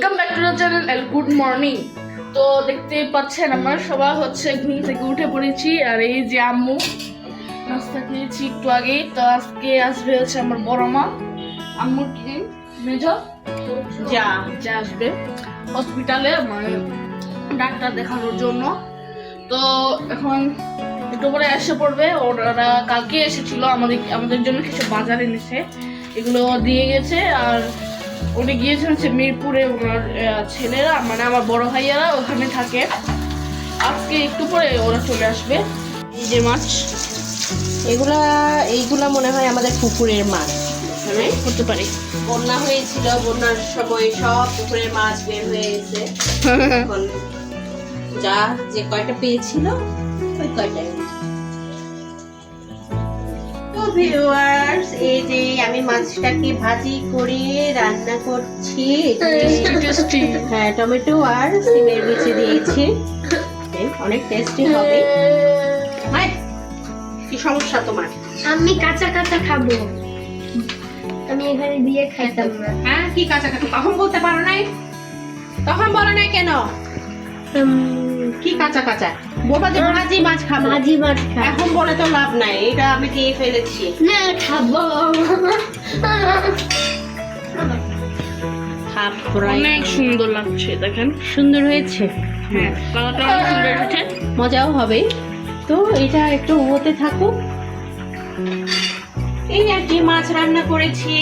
Welcome back to the channel and good morning তো দেখতে পাচ্ছেন আমরা সবাই হচ্ছে ঘুম থেকে উঠে পড়েছি আর এই যে আম্মু নাস্তা খেয়েছি একটু আগে। তো আজকে আসবে হচ্ছে আমার বড় মা। আম্মুর কি? মেজ? যা। যা আসবে। হসপিটালে মানে ডাক্তার দেখানোর জন্য। তো এখন একটু পরে এসে পড়বে। ওরা কালকে এসেছিল আমাদের আমাদের জন্য কিছু বাজার এনেছে। এগুলো দিয়ে গেছে আর উনি গিয়েছেন হচ্ছে মিরপুরে ওনার ছেলেরা মানে আমার বড় ভাইয়ারা ওখানে থাকে। আজকে একটু পরে ওরা চলে আসবে। এই যে মাছ এগুলা এইগুলা মনে হয় আমাদের পুকুরের মাছ। হতে পারে। বন্যা হয়েছিল বন্যার সময় সব পুকুরের মাছ বের হয়েছে এখন যা যে কয়টা পেয়েছিল ওই কয়টাই। ভিউয়ার্স এই যে আমি মাছটাকে ভাজি করে রান্না করছি হ্যাঁ। টমেটো আর সিমের বিচি দিয়েছি। অনেক টেস্টি হবে। কি সমস্যা তোমার? আমি কাঁচা কাঁচা খাব। আমি এখানে দিয়ে খাইতাম না। হ্যাঁ কি কাঁচা কাঁচা? তখন বলতে পারো নাই। তখন বলো নাই কেন? কি কাঁচা কাঁচা? বলবা যে ভাজি মাছ খাব। ভাজি মাছ খাব। এখন বলে তো লাভ নাই এটা আমি দিয়ে ফেলেছি। না খাব। অনেক সুন্দর লাগছে দেখেন। সুন্দর হয়েছে। হ্যাঁ কালারটা অনেক সুন্দর এসেছে মজাও হবে। তো এটা একটু হতে থাকুক। এই আর কি মাছ রান্না করেছি।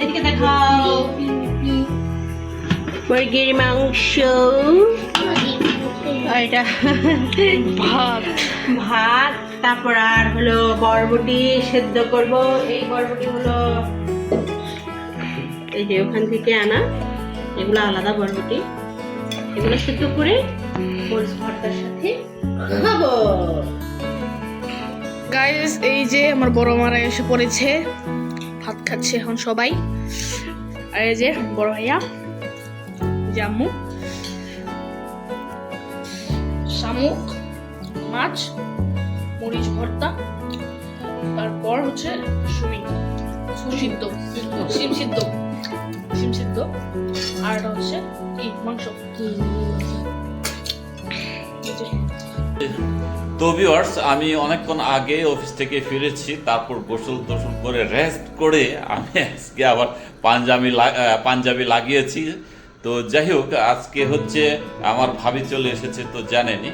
এদিকে দেখাও। মুরগির মাংস। এটা ভাত। ভাত তারপর আর হলো বরবটি সেদ্ধ করব। এই বরবটি হলো এই যে ওখান থেকে আনা এগুলো আলাদা বরবটি। এগুলো সেদ্ধ করে মরিচ ভর্তার সাথে খাব। গাইস এই যে আমার বড় মারা এসে পড়েছে ভাত খাচ্ছে এখন সবাই। আর এই যে বড় ভাইয়া জাম্মু। শামুক মাছ মরিচ ভর্তা তারপর হচ্ছে সুমি সুসিদ্ধ শিম সিদ্ধ শিম সিদ্ধ আর এটা হচ্ছে কি? মাংস। তো ভিউয়ার্স আমি অনেকক্ষণ আগে অফিস থেকে ফিরেছি তারপর গোসল টোসল করে রেস্ট করে আমি আজকে আবার পাঞ্জাবি পাঞ্জাবি লাগিয়েছি। তো যাই হোক, আজকে হচ্ছে আমার ভাবি চলে এসেছে তো জানেনি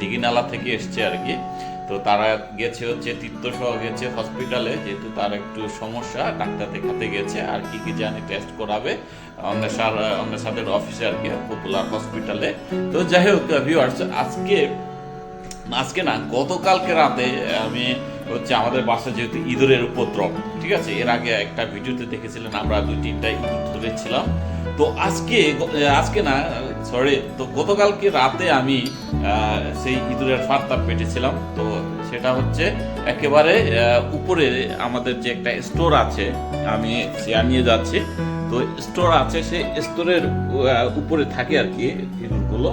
দিঘিনালা থেকে এসছে আর কি। তো তারা গেছে হচ্ছে তীর্থসহ গেছে হসপিটালে যেহেতু তার একটু সমস্যা, ডাক্তার দেখাতে গেছে, আর কি কি জানি টেস্ট করাবে অন্বেষার, অন্বেষাদের অফিসে আর কি পপুলার হসপিটালে তো যাই হোক ভিউয়ার্স আজকে আজকে না, গতকালকে রাতে আমি হচ্ছে আমাদের বাসা যেহেতু ইঁদুরের উপদ্রব, ঠিক আছে? এর আগে একটা ভিডিওতে দেখেছিলেন আমরা দুই তিনটা ইঁদুর ধরেছিলাম। তো আজকে আজকে না সরি তো গতকালকে রাতে আমি সেই ইঁদুরের ফার্তা পেটেছিলাম। তো সেটা হচ্ছে একেবারে উপরে আমাদের যে একটা স্টোর আছে, আমি চেয়ার নিয়ে যাচ্ছি। তো স্টোর আছে সেই স্টোরের উপরে থাকে আর কি ইঁদুরগুলো।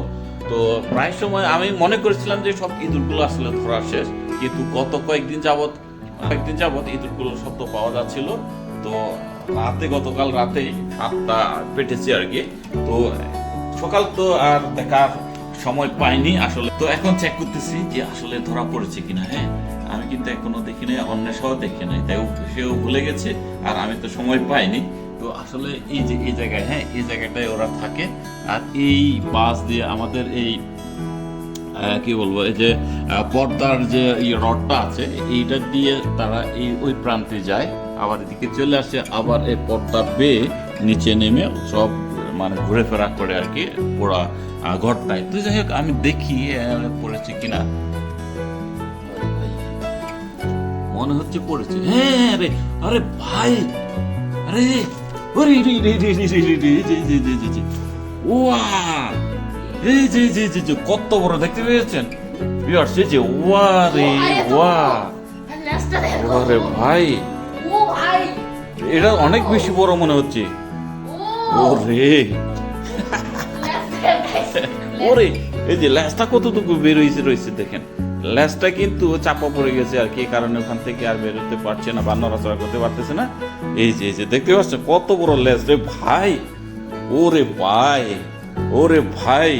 তো প্রায় সময় আমি মনে করেছিলাম যে সব ইঁদুরগুলো আসলে ধরা শেষ। কিন্তু গত কয়েকদিন যাবত কয়েকদিন যাবত ইঁদুরগুলো শব্দ পাওয়া যাচ্ছিল। তো রাতে, গতকাল রাতেই সাতটা পেটেছে আর কি। তো সকাল তো আর দেখার সময় পাইনি আসলে। তো এখন চেক করতেছি যে আসলে ধরা পড়েছে কিনা হ্যাঁ? আমি কিন্তু এখনও দেখি নাই, অন্বেষাও দেখি নাই। তাই সেও ভুলে গেছে আর আমি তো সময় পাইনি। তো আসলে এই যে, এই জায়গায় হ্যাঁ এই জায়গাটায় ওরা থাকে। আর এই বাস দিয়ে আমাদের এই কি বলব এই যে পর্দার যে রডটা আছে এইটা দিয়ে তারা এই ওই প্রান্তে যায় আবার এদিকে চলে আসে আবার এই পর্দা বেয়ে নিচে নেমে সব মানে ঘুরে ফেরা করে আর কি পুরা ঘরটায় তো যাই হোক আমি দেখি পড়েছে কিনা মনে হচ্ছে পড়েছে হ্যাঁ রে আরে ভাই আরে ওরে রে রে রে রে রে রে রে রে রে রে রে এই যে যে যে যে কত বড় দেখতে পেয়েছেন? ভিউয়ার্স এই যে ওয়া রে ওয়া। ওরে ভাই। এটা অনেক বেশি বড় মনে হচ্ছে। ও। ওরে। ওরে এই যে ল্যাসটা কতটুকু বের হয়েছে রয়েছে দেখেন। ল্যাসটা কিন্তু চাপা পড়ে গেছে আর কি কারণে ওখান থেকে আর বেরোতে পারছে না বা নড়াচড়া করতে পারতেছে না। এই যে এই যে দেখতে পাচ্ছেন কত বড় ল্যাস রে ভাই। ওরে ভাই। ওরে ভাই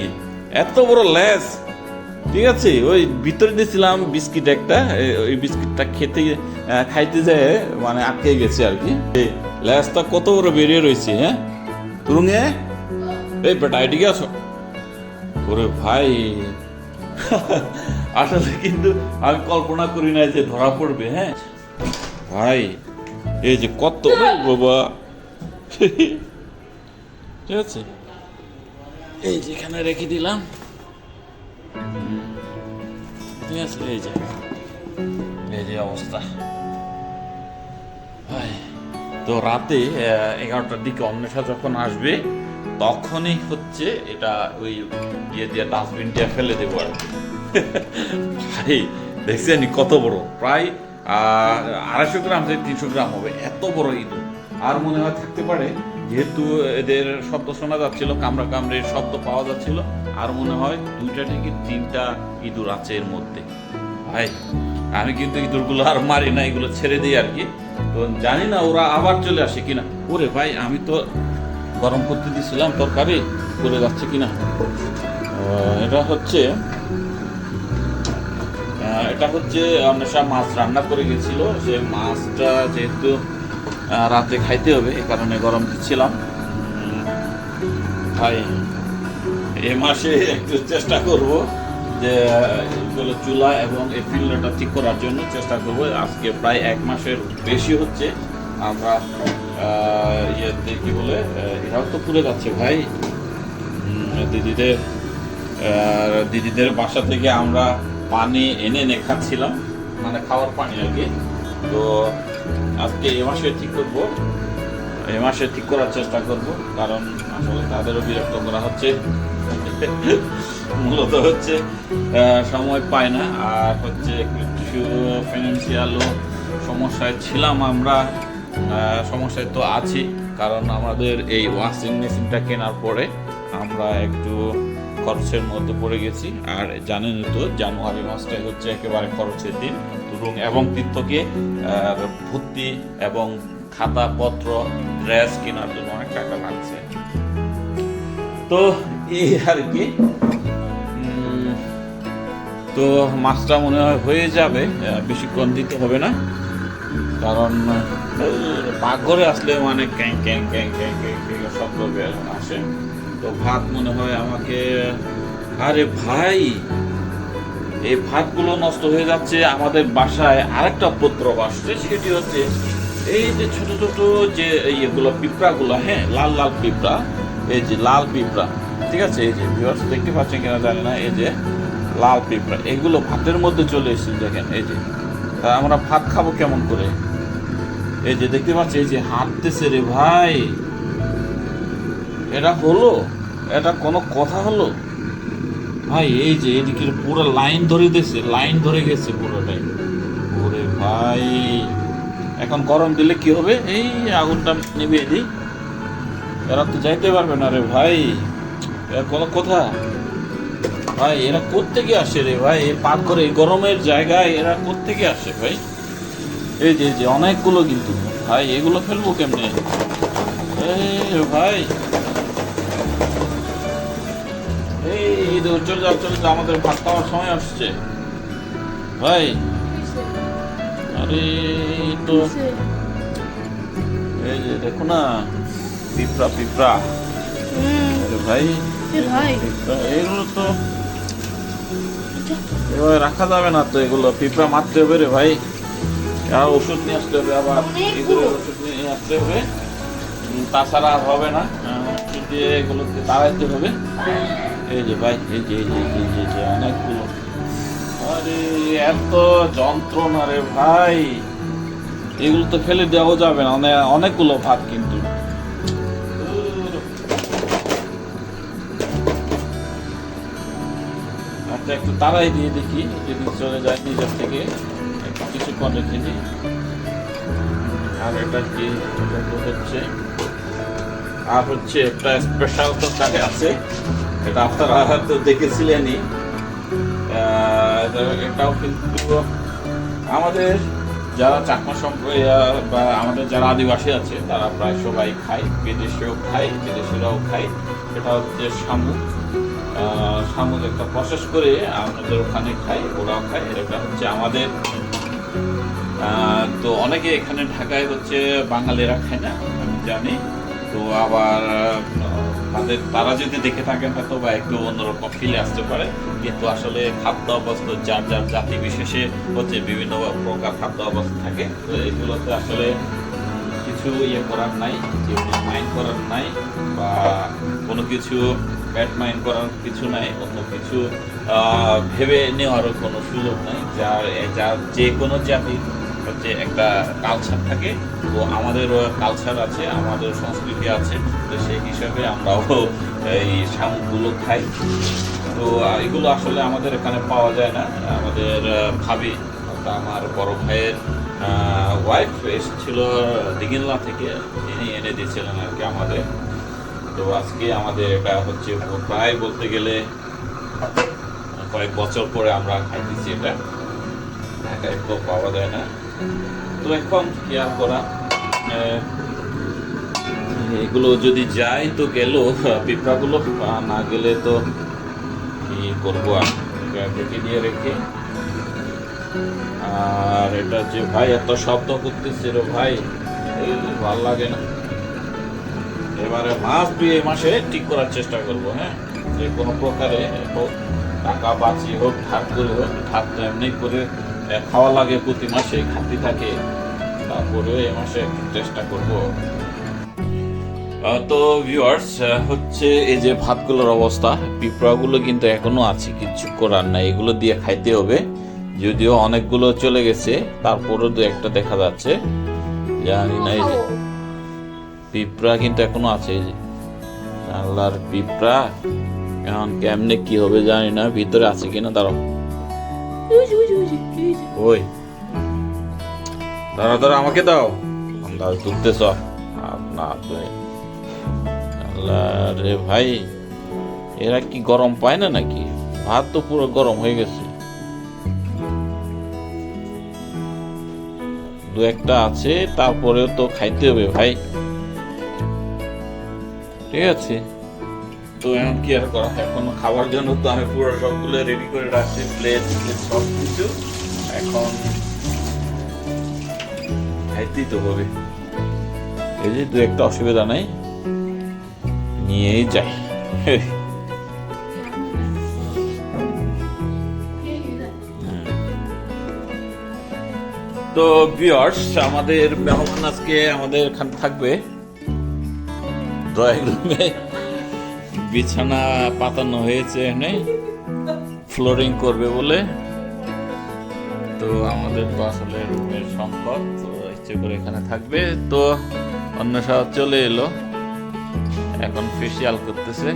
এত বড় লেস ঠিক আছে ওই ভিতরে দিয়েছিলাম বিস্কিট একটা ওই বিস্কিটটা খেতে খাইতে যায় মানে আটকে গেছে আর কি। এই লেসটা কত বড় বেরিয়ে রয়েছে হ্যাঁ? তুরুঙে? এই বেটা এদিকে আসো। ওরে ভাই আসলে কিন্তু আমি কল্পনা করি না যে ধরা পড়বে হ্যাঁ? ভাই এই যে কত বাবা। ঠিক আছে? এই যে এখানে রেখে দিলাম। ঠিক আছে এই যে। এই যে অবস্থা। ভাই। তো রাতে এগারোটার দিকে অন্বেষা যখন আসবে তখনই হচ্ছে এটা ওই ইয়ে দিয়ে ডাস্টবিনটা ফেলে দেবো আর। ভাই দেখছেন কত বড়? প্রায় আড়াইশো গ্রাম থেকে তিনশো গ্রাম হবে এত বড় ইঁদুর। আর মনে হয় থাকতে পারে যেহেতু এদের শব্দ শোনা যাচ্ছিল কামড়া কামড়ের শব্দ পাওয়া যাচ্ছিল, আর মনে হয় দুইটা থেকে তিনটা ইঁদুর আছে এর মধ্যে। ভাই, আমি কিন্তু ইঁদুরগুলো আর মারি না, এগুলো ছেড়ে দিই আর কি। তো জানি না ওরা আবার চলে আসে কিনা। ওরে ভাই, আমি তো গরম করতে দিয়েছিলাম তরকারি করে যাচ্ছে কিনা? এটা হচ্ছে এটা হচ্ছে অন্বেষা মাছ রান্না করে গেছিল। যে মাছটা যেহেতু রাতে খাইতে হবে এ কারণে গরম দিচ্ছিলাম। উম, ভাই এই মাসে একটু চেষ্টা করব যে এগুলো চুলা এবং এই ফিল্ডটা ঠিক করার জন্য চেষ্টা করব। আজকে প্রায় এক মাসের বেশি হচ্ছে। আমরা ইয়েতে কি বলে এরাও তো পুড়ে যাচ্ছে ভাই। দিদিদের দিদিদের বাসা থেকে আমরা পানি এনে এনে খাচ্ছিলাম মানে খাওয়ার পানি আর কি। তো আজকে এ মাসে ঠিক করব। এ মাসে ঠিক করার চেষ্টা করব, কারণ আসলে তাদেরও বিরক্ত করা হচ্ছে। মূলত হচ্ছে সময় পায় না, আর হচ্ছে কিছু ফিনান্সিয়ালও সমস্যায় ছিলাম আমরা সমস্যায় তো আছি, কারণ আমাদের এই ওয়াশিং মেশিনটা কেনার পরে আমরা একটু খরচের মধ্যে পড়ে গেছি। আর জানেন তো, জানুয়ারি মাসটাই হচ্ছে একেবারে খরচের দিন। এবং এবং তীর্থকে ভর্তি এবং খাতাপত্র ড্রেস কেনার জন্য অনেক টাকা লাগছে। তো এই আর কি। তো মাছটা মনে হয় হয়ে যাবে বেশিক্ষণ দিতে হবে না। কারণ, পাকঘরে আসলে মানে ক্যাং ক্যাং ক্যাং ক্যাং ক্যাং ক্যাং শব্দ আসে। তো ভাত মনে হয় আমাকে, আরে ভাই এই ভাতগুলো নষ্ট হয়ে যাচ্ছে, আমাদের বাসায় আরেকটা উপদ্রব আসছে, সেটি হচ্ছে এই যে ছোট ছোট যে ইয়েগুলো, পিঁপড়াগুলো হ্যাঁ লাল লাল পিঁপড়া, এই যে লাল পিঁপড়া, ঠিক আছে, এই যে ভিউয়ার্স দেখতে পাচ্ছেন কিনা জানি না, এই যে লাল পিঁপড়া, এগুলো ভাতের মধ্যে চলে এসেছে, দেখেন, এই যে, তা আমরা ভাত খাব কেমন করে? এই যে দেখতে পাচ্ছি, এই যে হাঁটতেছে রে ভাই, এটা হলো? এটা কোনো কথা হলো? ভাই, এই যে এদিকে পুরো লাইন ধরে দিয়েছে লাইন ধরে গেছে পুরোটাই। ওরে ভাই, এখন গরম দিলে কি হবে? এই আগুনটা নিভিয়ে দিই। এরা তো যাইতে পারবে না রে ভাই। এরা কোনো কথা। ভাই, এরা কোত্থেকে আসে রে ভাই? পাক করে এই গরমের জায়গায় এরা কোত্থেকে আসে ভাই? এই যে যে, অনেকগুলো কিন্তু। ভাই, এগুলো ফেলব কেমনে? এই ভাই। এই তো চলে যাও চলে যাও আমাদের ভাত খাওয়ার সময় আসছে। ভাই আরে তো। এই যে দেখো না পিঁপড়া পিঁপড়া। আরে ভাই পিঁপড়া এগুলো তো এভাবে রাখা যাবে না তো এগুলো। পিঁপড়া মারতে হবে রে ভাই। আর ওষুধ নিয়ে আসতে হবে আবার। ওষুধ নিয়ে আসতে হবে। তাছাড়া আর হবে না। ওষুধ দিয়ে এগুলোকে তাড়াইতে হবে। এই যে ভাই এই যে এই যে এই যে, অনেকগুলো। আরে এত যন্ত্রণা রে ভাই। এগুলো তো ফেলে দেওয়া যাবে না অনেক অনেকগুলো ভাত কিন্তু। আচ্ছা একটু তাড়াই দিয়ে দেখি যদি চলে যায় নিজের থেকে একটু কিছুক্ষণ রেখে আর এটা কি হচ্ছে? আর হচ্ছে একটা স্পেশাল তরকারি আছে। এটা আপনারা হয়তো দেখেছিলেনই। এটাও কিন্তু আমাদের যারা চাকমা সম্প্রদায় বা আমাদের যারা আদিবাসী আছে, তারা প্রায় সবাই খায়, বিদেশেও খায়, বিদেশিরাও খায়। সেটা হচ্ছে শামুক। শামুক একটা প্রসেস করে আমাদের ওখানে খাই ওরাও খায়। এটা হচ্ছে আমাদের তো অনেকে এখানে ঢাকায় হচ্ছে বাঙালিরা খায় না, আমি জানি। তো আবার তাদের, তারা যদি দেখে থাকেন হয়তো বা একটু অন্যরকম ফিলে আসতে পারে। কিন্তু আসলে খাদ্য অবস্থা যার যার জাতি বিশেষে হচ্ছে বিভিন্ন প্রকার খাদ্য অবস্থা থাকে, তো এগুলোতে আসলে কিছু ইয়ে করার নাই মাইন্ড করার নাই, বা কোনো কিছু ব্যাড মাইন্ড করার কিছু নাই অন্য কিছু ভেবে নেওয়ারও কোনো সুযোগ নাই, যার যার যে কোনো জাতির হচ্ছে একটা কালচার থাকে। তো আমাদেরও কালচার আছে আমাদের সংস্কৃতি আছে। তো সেই হিসাবে আমরাও এই শামুকগুলো খাই। তো এগুলো আসলে আমাদের এখানে পাওয়া যায় না। আমাদের ভাবি আমার বড় ভাইয়ের ওয়াইফ এসেছিল দিঘিনলা থেকে। তিনি এনে দিয়েছিলেন আর কি আমাদের। তো আজকে আমাদের এটা হচ্ছে প্রায় বলতে গেলে কয়েক বছর পরে আমরা খাইতেছি এটা। ঢাকায় তো পাওয়া যায় না। তো এখন কি আর করা এগুলো যদি যায় তো গেল, পিঁপড়াগুলো না গেলে তো কি করব আর? ঢেকে দিয়ে রেখে। আর এটা যে ভাই, এত শব্দ করতেছে রে ভাই ভালো লাগে না। এবারে মাছ দিয়ে এই মাসে ঠিক করার চেষ্টা করব হ্যাঁ? যে কোনো প্রকারে হোক, টাকা বাঁচিয়ে হোক ধার করে হোক তো এমনি করে খাওয়া লাগে প্রতি মাসে খাতি থাকে তারপরেও এই মাসে একটু চেষ্টা করব। তো ভিউয়ার্স হচ্ছে এই যে ভাতগুলোর অবস্থা পিঁপড়াগুলো কিন্তু এখনও আছে কিছু করার নাই এগুলো দিয়ে খাইতে হবে। যদিও অনেকগুলো চলে গেছে তারপরেও দু একটা দেখা যাচ্ছে। জানি না এই যে পিঁপড়া কিন্তু এখনও আছে এই যে। আল্লাহর পিঁপড়া এখন কেমনে কি হবে জানি না ভিতরে আছে কিনা দাঁড়াও। ওই। দাঁড়া দাঁড়া, আমাকে দাও। দাও তুলতেছ না আল্লাহ রে ভাই, এরা কি গরম পায় না নাকি? ভাত তো পুরো গরম হয়ে গেছে। দু একটা আছে, তারপরেও তো খাইতে হবে, ভাই। ঠিক আছে। তো এখন কি আর করা এখন খাবার জন্য তো আমি পুরো সবগুলো রেডি করে রাখছি প্লেট সব কিছু এখন খাইতেই তো হবে। এই যে দু একটা অসুবিধা নাই, নিয়েই যাই। তো ভিউয়ার্স আমাদের মেহমান আজকে আমাদের এখানে থাকবে। ড্রয়িং রুমে বিছানা পাতানো হয়েছে এখানে। ফ্লোরিং করবে বলে। তো আমাদের তো আসলে রুমের সম্পদ, তো ইচ্ছে করে এখানে থাকবে। তো অন্য সব চলে এলো। এখন ফেসিয়াল করতেছে।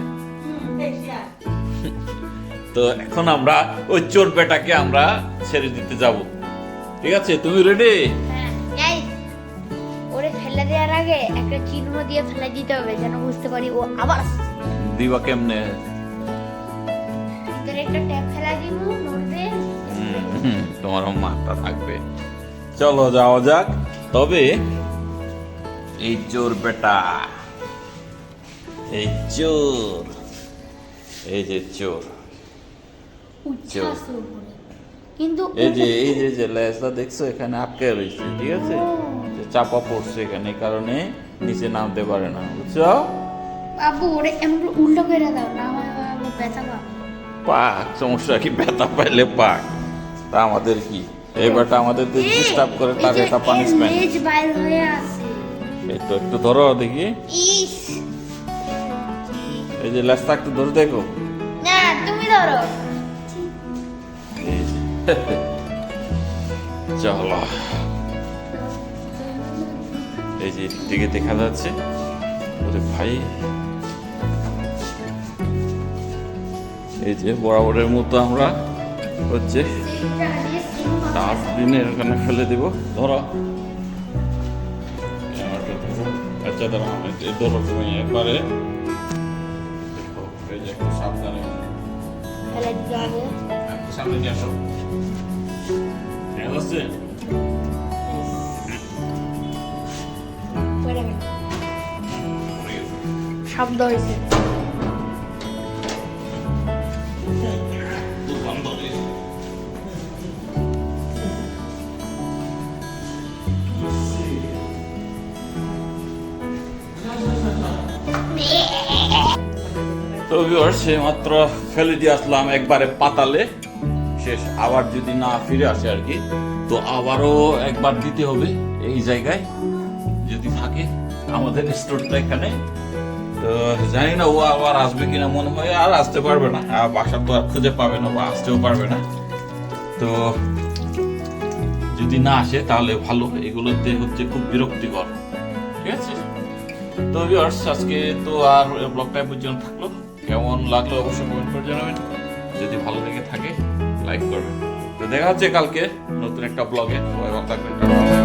তো এখন আমরা ওই চোর বেটাকে আমরা ছেড়ে দিতে যাব। ঠিক আছে? তুমি রেডি ওরে ফেলে দেওয়ার আগে একটা চিহ্ন দিয়ে ফেলে দিতে হবে, যেন বুঝতে পারি ও আবার হুম, হুম, তোমার মাথা থাকবে। চলো যাওয়া যাক। তবে এই চোর বেটা। এই চোর। এই যে চোর। উপরে। কিন্তু এই যে এই যে যে লেজটা দেখছ এখানে আটকে রয়েছে ঠিক আছে? যে চাপা পড়ছে এখানে এই কারণে নিচে নামতে পারে না বুঝছ? বাবু ওরে এমন উল্টো করে দাও না আমার আমার ব্যথা পাবো। পাক সমস্যা কি? ব্যথা পাইলে পাক তা আমাদের কি? এই বেটা আমাদের ডিস্টার্ব করে তার একটা পানিশমেন্ট লেজ বাইর হয়ে আছে। এই তো একটু ধরো দেখি। ইস। এই যে লেজটা একটু ধরে দেখো। না তুমি ধরো। চলো। এই যে থেকে দেখা যাচ্ছে। ওরে ভাই। এই যে বরাবরের মতো আমরা হচ্ছে ডাস্টবিনে এখানে ফেলে দিব। ধরো। আচ্ছা ধরো ধরো তুমি একবারে সাবধানে। হ্যাঁ। শব্দ হয়েছে। তো মাত্র ফেলে দিয়ে আসলাম একবারে পাতালে। শেষ, আবার যদি না ফিরে আসে আর কি, তো আবারও একবার দিতে হবে এই জায়গায়। যদি থাকে, আমাদের স্টোরটা এখানে। তো জানি না ও আবার আসবে কিনা, মনে হয় আর আসতে পারবে না। আর বাসা তো আর খুঁজে পাবে না বা আসতেও পারবে না। তো যদি না আসে, তাহলে ভালো। এগুলোতে হচ্ছে খুব বিরক্তিকর। ঠিক আছে? তো আজকে তো আর ব্লগটা পর্যন্ত থাকল। কেমন লাগল অবশ্যই কমেন্ট করে জানাবেন। যদি ভালো লেগে থাকে লাইক করবেন। তো দেখা হচ্ছে কালকে নতুন একটা ব্লগে সবাই ভালো থাকবেন।